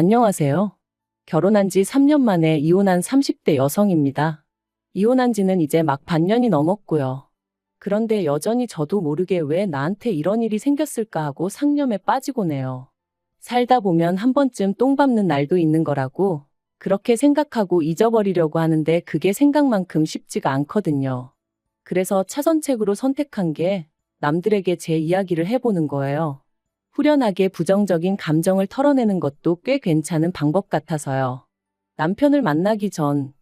안녕하세요. 결혼한 지 3년 만에 이혼한 30대 여성입니다. 이혼한 지는 이제 막 반년이 넘었고요. 그런데 여전히 저도 모르게 왜 나한테 이런 일이 생겼을까 하고 상념에 빠지곤 해요. 살다 보면 한 번쯤 똥 밟는 날도 있는 거라고 그렇게 생각하고 잊어버리려고 하는데 그게 생각만큼 쉽지가 않거든요. 그래서 차선책으로 선택한 게 남들에게 제 이야기를 해보는 거예요. 후련하게 부정적인 감정을 털어내는 것도 꽤 괜찮은 방법 같아서요. 남편을 만나기 전,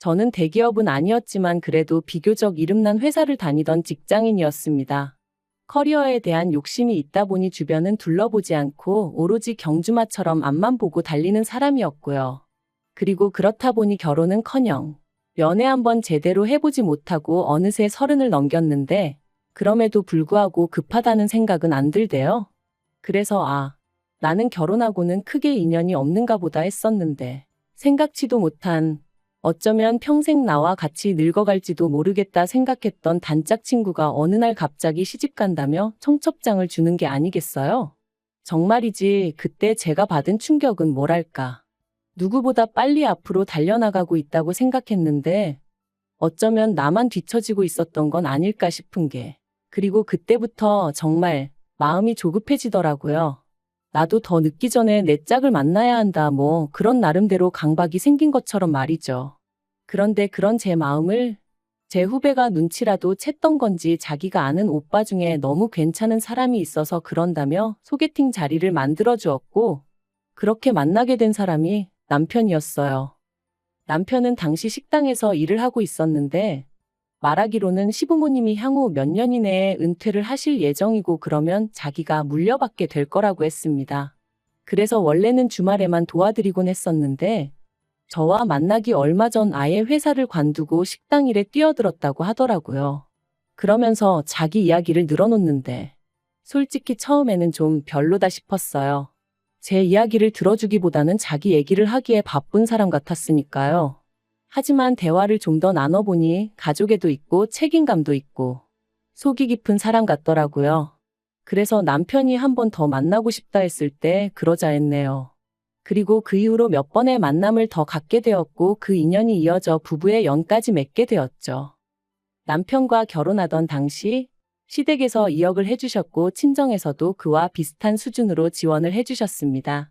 저는 대기업은 아니었지만 그래도 비교적 이름난 회사를 다니던 직장인이었습니다. 커리어에 대한 욕심이 있다 보니 주변은 둘러보지 않고 오로지 경주마처럼 앞만 보고 달리는 사람이었고요. 그리고 그렇다 보니 결혼은 커녕 연애 한번 제대로 해보지 못하고 어느새 서른을 넘겼는데 그럼에도 불구하고 급하다는 생각은 안 들대요. 그래서 아, 나는 결혼하고는 크게 인연이 없는가 보다 했었는데 생각지도 못한 어쩌면 평생 나와 같이 늙어갈지도 모르겠다 생각했던 단짝 친구가 어느 날 갑자기 시집간다며 청첩장을 주는 게 아니겠어요? 정말이지 그때 제가 받은 충격은 뭐랄까. 누구보다 빨리 앞으로 달려나가고 있다고 생각했는데 어쩌면 나만 뒤처지고 있었던 건 아닐까 싶은 게. 그리고 그때부터 정말 마음이 조급해지더라고요. 나도 더 늦기 전에 내 짝을 만나야 한다 뭐 그런 나름대로 강박이 생긴 것처럼 말이죠. 그런데 그런 제 마음을 제 후배가 눈치라도 챘던 건지 자기가 아는 오빠 중에 너무 괜찮은 사람이 있어서 그런다며 소개팅 자리를 만들어 주었고 그렇게 만나게 된 사람이 남편이었어요. 남편은 당시 식당에서 일을 하고 있었는데 말하기로는 시부모님이 향후 몇 년 이내에 은퇴를 하실 예정이고 그러면 자기가 물려받게 될 거라고 했습니다. 그래서 원래는 주말에만 도와드리곤 했었는데 저와 만나기 얼마 전 아예 회사를 관두고 식당 일에 뛰어들었다고 하더라고요. 그러면서 자기 이야기를 늘어놓는데 솔직히 처음에는 좀 별로다 싶었어요. 제 이야기를 들어주기보다는 자기 얘기를 하기에 바쁜 사람 같았으니까요. 하지만 대화를 좀 더 나눠보니 가족에도 있고 책임감도 있고 속이 깊은 사람 같더라고요. 그래서 남편이 한 번 더 만나고 싶다 했을 때 그러자 했네요. 그리고 그 이후로 몇 번의 만남을 더 갖게 되었고 그 인연이 이어져 부부의 연까지 맺게 되었죠. 남편과 결혼하던 당시 시댁에서 2억을 해주셨고 친정에서도 그와 비슷한 수준으로 지원을 해주셨습니다.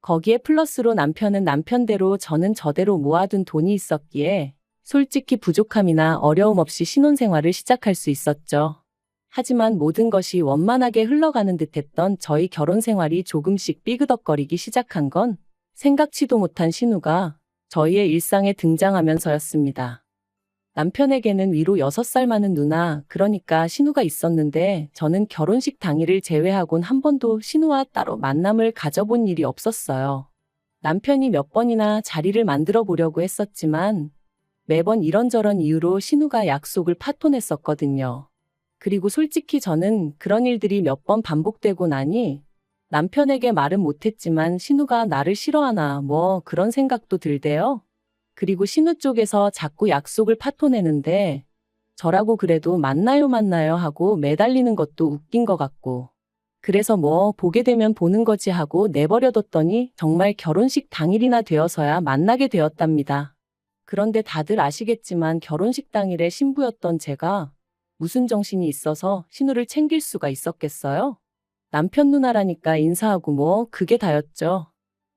거기에 플러스로 남편은 남편대로 저는 저대로 모아둔 돈이 있었기에 솔직히 부족함이나 어려움 없이 신혼생활을 시작할 수 있었죠. 하지만 모든 것이 원만하게 흘러가는 듯했던 저희 결혼 생활이 조금씩 삐그덕거리기 시작한 건 생각지도 못한 신우가 저희의 일상에 등장하면서였습니다. 남편에게는 위로 6살 많은 누나, 그러니까 신우가 있었는데 저는 결혼식 당일을 제외하곤 한 번도 신우와 따로 만남을 가져본 일이 없었어요. 남편이 몇 번이나 자리를 만들어 보려고 했었지만 매번 이런저런 이유로 신우가 약속을 파토냈었거든요. 그리고 솔직히 저는 그런 일들이 몇 번 반복되고 나니 남편에게 말은 못했지만 신우가 나를 싫어하나 뭐 그런 생각도 들대요. 그리고 신우 쪽에서 자꾸 약속을 파토내는데 저라고 그래도 만나요 만나요 하고 매달리는 것도 웃긴 것 같고 그래서 뭐 보게 되면 보는 거지 하고 내버려뒀더니 정말 결혼식 당일이나 되어서야 만나게 되었답니다. 그런데 다들 아시겠지만 결혼식 당일에 신부였던 제가 무슨 정신이 있어서 신우를 챙길 수가 있었겠어요? 남편 누나라니까 인사하고 뭐 그게 다였죠.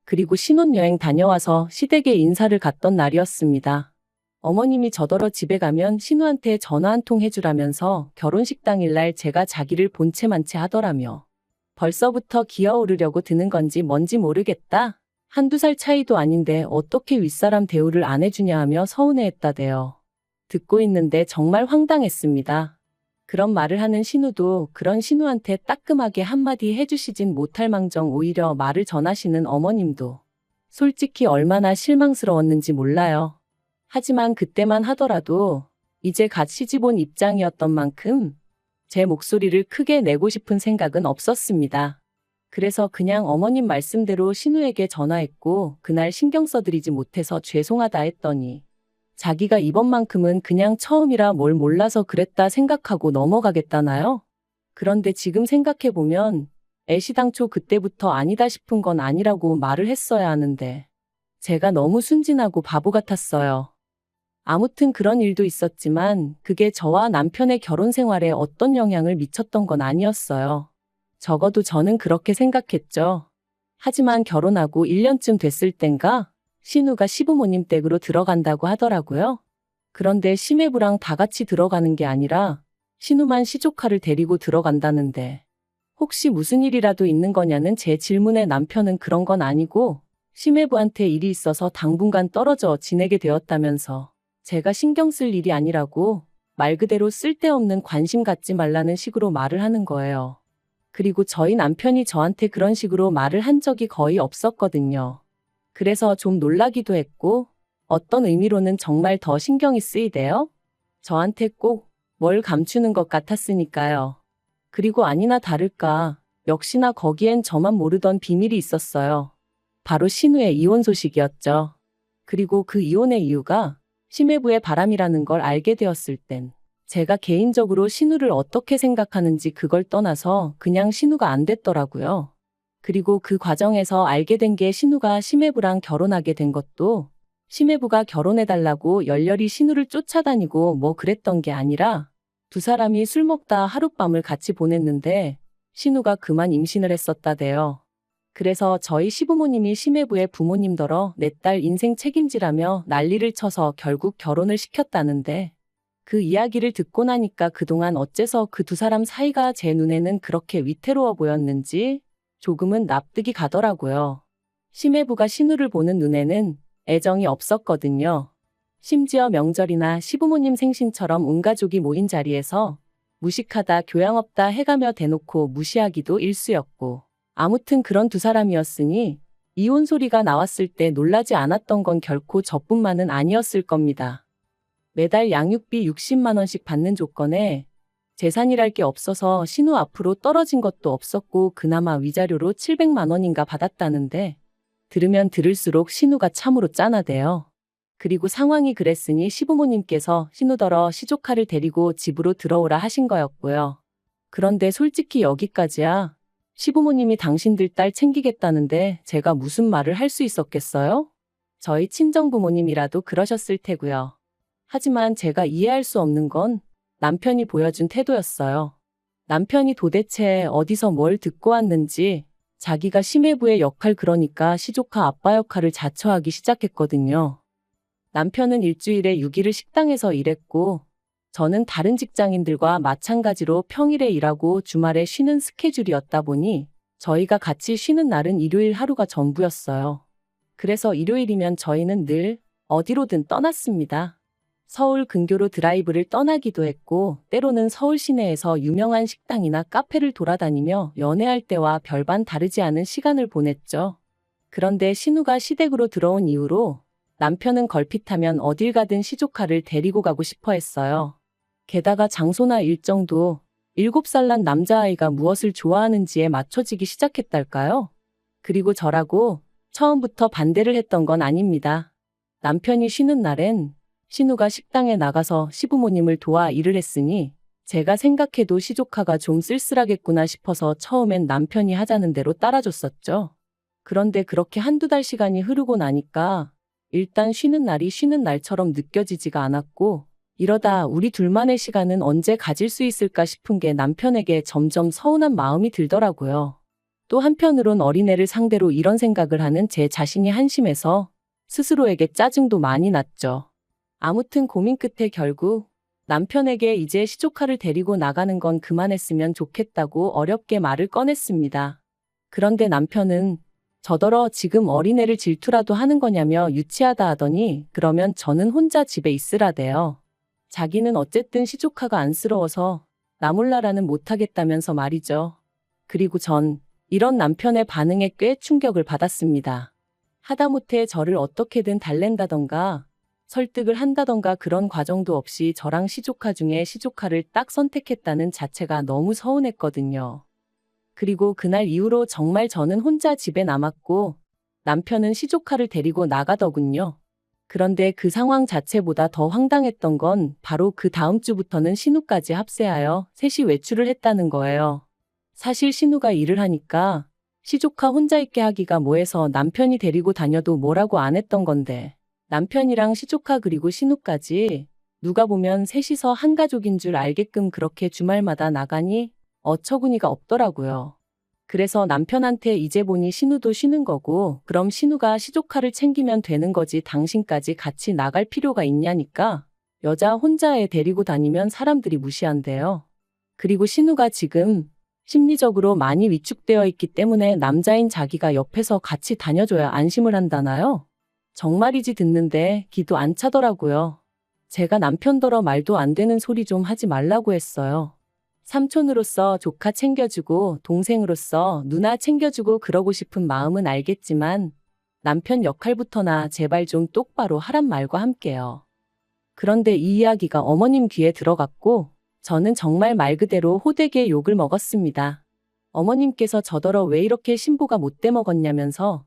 그리고 신혼여행 다녀와서 시댁에 인사를 갔던 날이었습니다. 어머님이 저더러 집에 가면 신우한테 전화 한 통 해주라면서 결혼식 당일날 제가 자기를 본체만 채 하더라며. 벌써부터 기어오르려고 드는 건지 뭔지 모르겠다. 한두 살 차이도 아닌데 어떻게 윗사람 대우를 안 해주냐 하며 서운해했다대요. 듣고 있는데 정말 황당했습니다. 그런 말을 하는 신우도 그런 신우한테 따끔하게 한마디 해주시진 못할 망정 오히려 말을 전하시는 어머님도 솔직히 얼마나 실망스러웠는지 몰라요. 하지만 그때만 하더라도 이제 갓 시집 온 입장이었던 만큼 제 목소리를 크게 내고 싶은 생각은 없었습니다. 그래서 그냥 어머님 말씀대로 신우에게 전화했고 그날 신경 써드리지 못해서 죄송하다 했더니 자기가 이번만큼은 그냥 처음이라 뭘 몰라서 그랬다 생각하고 넘어가겠다나요? 그런데 지금 생각해보면 애시 당초 그때부터 아니다 싶은 건 아니라고 말을 했어야 하는데 제가 너무 순진하고 바보 같았어요. 아무튼 그런 일도 있었지만 그게 저와 남편의 결혼 생활에 어떤 영향을 미쳤던 건 아니었어요. 적어도 저는 그렇게 생각했죠. 하지만 결혼하고 1년쯤 됐을 땐가 신우가 시부모님 댁으로 들어간다고 하더라고요. 그런데 시매부랑 다 같이 들어가는 게 아니라 신우만 시조카를 데리고 들어간다는데 혹시 무슨 일이라도 있는 거냐는 제 질문에 남편은 그런 건 아니고 시매부한테 일이 있어서 당분간 떨어져 지내게 되었다면서 제가 신경 쓸 일이 아니라고 말 그대로 쓸데없는 관심 갖지 말라는 식으로 말을 하는 거예요. 그리고 저희 남편이 저한테 그런 식으로 말을 한 적이 거의 없었거든요. 그래서 좀 놀라기도 했고 어떤 의미로는 정말 더 신경이 쓰이대요. 저한테 꼭 뭘 감추는 것 같았으니까요. 그리고 아니나 다를까 역시나 거기엔 저만 모르던 비밀이 있었어요. 바로 신우의 이혼 소식이었죠. 그리고 그 이혼의 이유가 심해부의 바람이라는 걸 알게 되었을 땐 제가 개인적으로 신우를 어떻게 생각하는지 그걸 떠나서 그냥 신우가 안 됐더라고요. 그리고 그 과정에서 알게 된 게 신우가 심해부랑 결혼하게 된 것도 심해부가 결혼해달라고 열렬히 신우를 쫓아다니고 뭐 그랬던 게 아니라 두 사람이 술 먹다 하룻밤을 같이 보냈는데 신우가 그만 임신을 했었다대요. 그래서 저희 시부모님이 심해부의 부모님더러 내 딸 인생 책임지라며 난리를 쳐서 결국 결혼을 시켰다는데 그 이야기를 듣고 나니까 그동안 어째서 그 두 사람 사이가 제 눈에는 그렇게 위태로워 보였는지 조금은 납득이 가더라고요. 심해부가 신우를 보는 눈에는 애정이 없었거든요. 심지어 명절이나 시부모님 생신처럼 온 가족이 모인 자리에서 무식하다 교양 없다 해가며 대놓고 무시하기도 일쑤였고 아무튼 그런 두 사람이었으니 이혼 소리가 나왔을 때 놀라지 않았던 건 결코 저뿐만은 아니었을 겁니다. 매달 양육비 60만 원씩 받는 조건에 재산이랄 게 없어서 신우 앞으로 떨어진 것도 없었고 그나마 위자료로 700만 원인가 받았다는데 들으면 들을수록 신우가 참으로 짠하대요. 그리고 상황이 그랬으니 시부모님께서 신우더러 시조카를 데리고 집으로 들어오라 하신 거였고요. 그런데 솔직히 여기까지야 시부모님이 당신들 딸 챙기겠다는데 제가 무슨 말을 할 수 있었겠어요? 저희 친정부모님이라도 그러셨을 테고요. 하지만 제가 이해할 수 없는 건 남편이 보여준 태도였어요. 남편이 도대체 어디서 뭘 듣고 왔는지 자기가 심해부의 역할 그러니까 시조카 아빠 역할을 자처하기 시작했거든요. 남편은 일주일에 6일을 식당에서 일했고 저는 다른 직장인들과 마찬가지로 평일에 일하고 주말에 쉬는 스케줄이었다 보니 저희가 같이 쉬는 날은 일요일 하루가 전부였어요. 그래서 일요일이면 저희는 늘 어디로든 떠났습니다. 서울 근교로 드라이브를 떠나기도 했고 때로는 서울 시내에서 유명한 식당이나 카페를 돌아다니며 연애할 때와 별반 다르지 않은 시간을 보냈죠. 그런데 신우가 시댁으로 들어온 이후로 남편은 걸핏하면 어딜 가든 시조카를 데리고 가고 싶어 했어요. 게다가 장소나 일정도 7살 난 남자아이가 무엇을 좋아하는지에 맞춰지기 시작했달까요? 그리고 저라고 처음부터 반대를 했던 건 아닙니다. 남편이 쉬는 날엔 신우가 식당에 나가서 시부모님을 도와 일을 했으니 제가 생각해도 시조카가 좀 쓸쓸하겠구나 싶어서 처음엔 남편이 하자는 대로 따라줬었죠. 그런데 그렇게 한두 달 시간이 흐르고 나니까 일단 쉬는 날이 쉬는 날처럼 느껴지지가 않았고 이러다 우리 둘만의 시간은 언제 가질 수 있을까 싶은 게 남편에게 점점 서운한 마음이 들더라고요. 또 한편으론 어린애를 상대로 이런 생각을 하는 제 자신이 한심해서 스스로에게 짜증도 많이 났죠. 아무튼 고민 끝에 결국 남편에게 이제 시조카를 데리고 나가는 건 그만했으면 좋겠다고 어렵게 말을 꺼냈습니다. 그런데 남편은 저더러 지금 어린애를 질투라도 하는 거냐며 유치하다 하더니 그러면 저는 혼자 집에 있으라대요. 자기는 어쨌든 시조카가 안쓰러워서 나 몰라라는 못하겠다면서 말이죠. 그리고 전 이런 남편의 반응에 꽤 충격을 받았습니다. 하다못해 저를 어떻게든 달랜다던가 설득을 한다던가 그런 과정도 없이 저랑 시조카 중에 시조카를 딱 선택했다는 자체가 너무 서운했거든요. 그리고 그날 이후로 정말 저는 혼자 집에 남았고 남편은 시조카를 데리고 나가더군요. 그런데 그 상황 자체보다 더 황당했던 건 바로 그 다음 주부터는 신우까지 합세하여 셋이 외출을 했다는 거예요. 사실 신우가 일을 하니까 시조카 혼자 있게 하기가 뭐해서 남편이 데리고 다녀도 뭐라고 안 했던 건데 남편이랑 시조카 그리고 신우까지 누가 보면 셋이서 한 가족인 줄 알게끔 그렇게 주말마다 나가니 어처구니가 없더라고요. 그래서 남편한테 이제 보니 신우도 쉬는 거고 그럼 신우가 시조카를 챙기면 되는 거지 당신까지 같이 나갈 필요가 있냐니까 여자 혼자 애 데리고 다니면 사람들이 무시한대요. 그리고 신우가 지금 심리적으로 많이 위축되어 있기 때문에 남자인 자기가 옆에서 같이 다녀줘야 안심을 한다나요? 정말이지 듣는데 기도 안 차더라고요. 제가 남편더러 말도 안 되는 소리 좀 하지 말라고 했어요. 삼촌으로서 조카 챙겨주고 동생으로서 누나 챙겨주고 그러고 싶은 마음은 알겠지만 남편 역할부터나 제발 좀 똑바로 하란 말과 함께요. 그런데 이 이야기가 어머님 귀에 들어갔고 저는 정말 말 그대로 호되게 욕을 먹었습니다. 어머님께서 저더러 왜 이렇게 신부가 못돼 먹었냐면서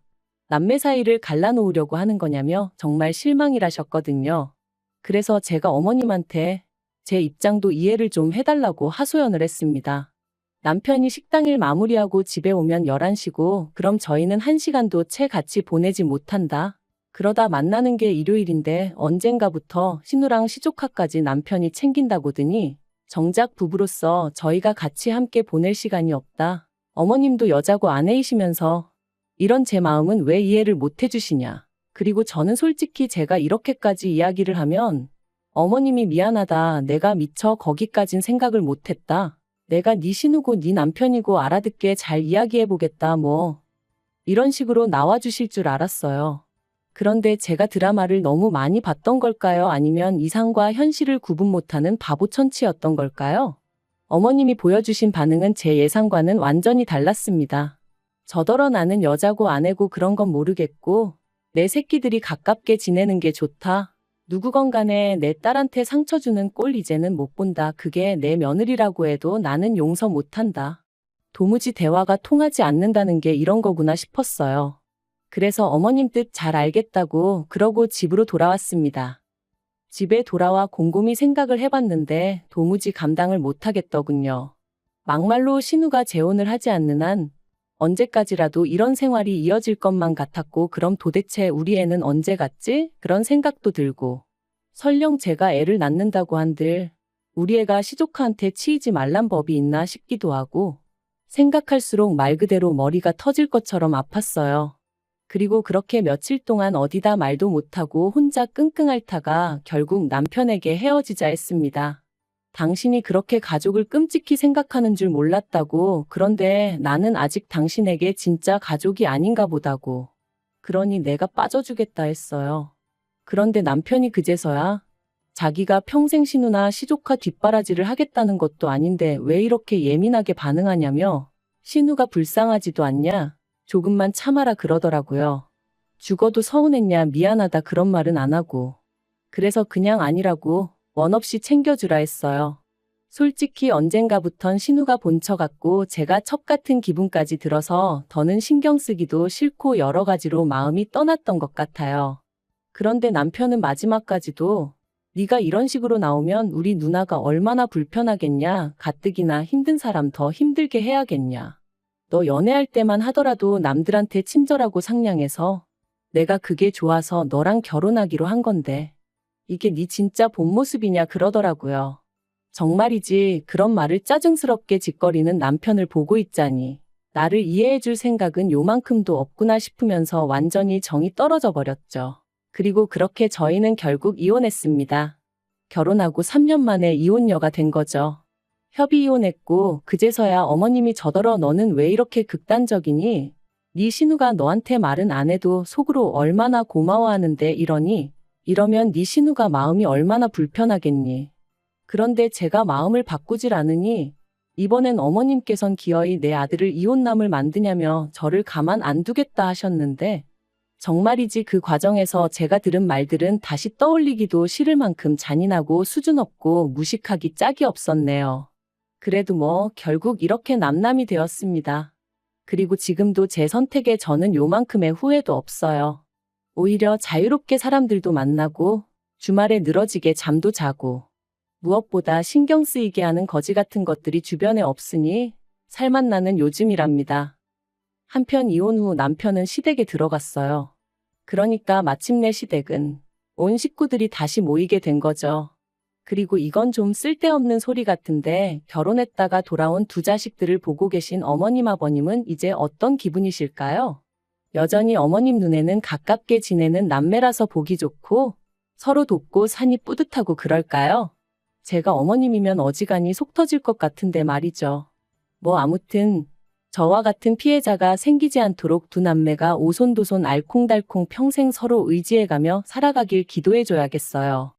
남매 사이를 갈라놓으려고 하는 거냐며 정말 실망이라셨거든요. 그래서 제가 어머님한테 제 입장도 이해를 좀 해달라고 하소연을 했습니다. 남편이 식당 일 마무리하고 집에 오면 11시고 그럼 저희는 1시간도 채 같이 보내지 못한다. 그러다 만나는 게 일요일인데 언젠가부터 신우랑 시조카까지 남편이 챙긴다고더니 정작 부부로서 저희가 같이 함께 보낼 시간이 없다. 어머님도 여자고 아내이시면서 이런 제 마음은 왜 이해를 못 해주시냐. 그리고 저는 솔직히 제가 이렇게까지 이야기를 하면 어머님이 미안하다. 내가 미처 거기까진 생각을 못했다. 내가 네 신우고 네 남편이고 알아듣게 잘 이야기해보겠다. 뭐 이런 식으로 나와주실 줄 알았어요. 그런데 제가 드라마를 너무 많이 봤던 걸까요? 아니면 이상과 현실을 구분 못하는 바보 천치였던 걸까요? 어머님이 보여주신 반응은 제 예상과는 완전히 달랐습니다. 저더러 나는 여자고 아내고 그런 건 모르겠고 내 새끼들이 가깝게 지내는 게 좋다. 누구건 간에 내 딸한테 상처 주는 꼴 이제는 못 본다. 그게 내 며느리라고 해도 나는 용서 못한다. 도무지 대화가 통하지 않는다는 게 이런 거구나 싶었어요. 그래서 어머님 뜻 잘 알겠다고 그러고 집으로 돌아왔습니다. 집에 돌아와 곰곰이 생각을 해봤는데 도무지 감당을 못하겠더군요. 막말로 신우가 재혼을 하지 않는 한 언제까지라도 이런 생활이 이어질 것만 같았고 그럼 도대체 우리 애는 언제 갔지? 그런 생각도 들고 설령 제가 애를 낳는다고 한들 우리 애가 시조카한테 치이지 말란 법이 있나 싶기도 하고 생각할수록 말 그대로 머리가 터질 것처럼 아팠어요. 그리고 그렇게 며칠 동안 어디다 말도 못하고 혼자 끙끙 앓다가 결국 남편에게 헤어지자 했습니다. 당신이 그렇게 가족을 끔찍히 생각하는 줄 몰랐다고. 그런데 나는 아직 당신에게 진짜 가족이 아닌가 보다고. 그러니 내가 빠져주겠다 했어요. 그런데 남편이 그제서야 자기가 평생 신우나 시조카 뒷바라지를 하겠다는 것도 아닌데 왜 이렇게 예민하게 반응하냐며 신우가 불쌍하지도 않냐? 조금만 참아라 그러더라고요. 죽어도 서운했냐 미안하다 그런 말은 안 하고. 그래서 그냥 아니라고 원 없이 챙겨주라 했어요. 솔직히 언젠가부턴 신우가 본처 같고 제가 첩 같은 기분까지 들어서 더는 신경 쓰기도 싫고 여러 가지로 마음이 떠났던 것 같아요. 그런데 남편은 마지막까지도 네가 이런 식으로 나오면 우리 누나가 얼마나 불편하겠냐. 가뜩이나 힘든 사람 더 힘들게 해야겠냐. 너 연애할 때만 하더라도 남들한테 친절하고 상냥해서 내가 그게 좋아서 너랑 결혼하기로 한 건데 이게 네 진짜 본 모습이냐 그러더라고요. 정말이지 그런 말을 짜증스럽게 짓거리는 남편을 보고 있자니 나를 이해해줄 생각은 요만큼도 없구나 싶으면서 완전히 정이 떨어져 버렸죠. 그리고 그렇게 저희는 결국 이혼했습니다. 결혼하고 3년 만에 이혼녀가 된 거죠. 협의 이혼했고 그제서야 어머님이 저더러 너는 왜 이렇게 극단적이니? 네 신우가 너한테 말은 안 해도 속으로 얼마나 고마워하는데 이러니? 이러면 네 신우가 마음이 얼마나 불편하겠니? 그런데 제가 마음을 바꾸질 않으니 이번엔 어머님께선 기어이 내 아들을 이혼남을 만드냐며 저를 가만 안 두겠다 하셨는데 정말이지 그 과정에서 제가 들은 말들은 다시 떠올리기도 싫을 만큼 잔인하고 수준 없고 무식하기 짝이 없었네요. 그래도 뭐 결국 이렇게 남남이 되었습니다. 그리고 지금도 제 선택에 저는 요만큼의 후회도 없어요. 오히려 자유롭게 사람들도 만나고 주말에 늘어지게 잠도 자고 무엇보다 신경 쓰이게 하는 거지 같은 것들이 주변에 없으니 살맛 나는 요즘이랍니다. 한편 이혼 후 남편은 시댁에 들어갔어요. 그러니까 마침내 시댁은 온 식구들이 다시 모이게 된 거죠. 그리고 이건 좀 쓸데없는 소리 같은데 결혼했다가 돌아온 두 자식들을 보고 계신 어머님 아버님은 이제 어떤 기분이실까요? 여전히 어머님 눈에는 가깝게 지내는 남매라서 보기 좋고 서로 돕고 산이 뿌듯하고 그럴까요? 제가 어머님이면 어지간히 속 터질 것 같은데 말이죠. 뭐 아무튼 저와 같은 피해자가 생기지 않도록 두 남매가 오손도손 알콩달콩 평생 서로 의지해가며 살아가길 기도해줘야겠어요.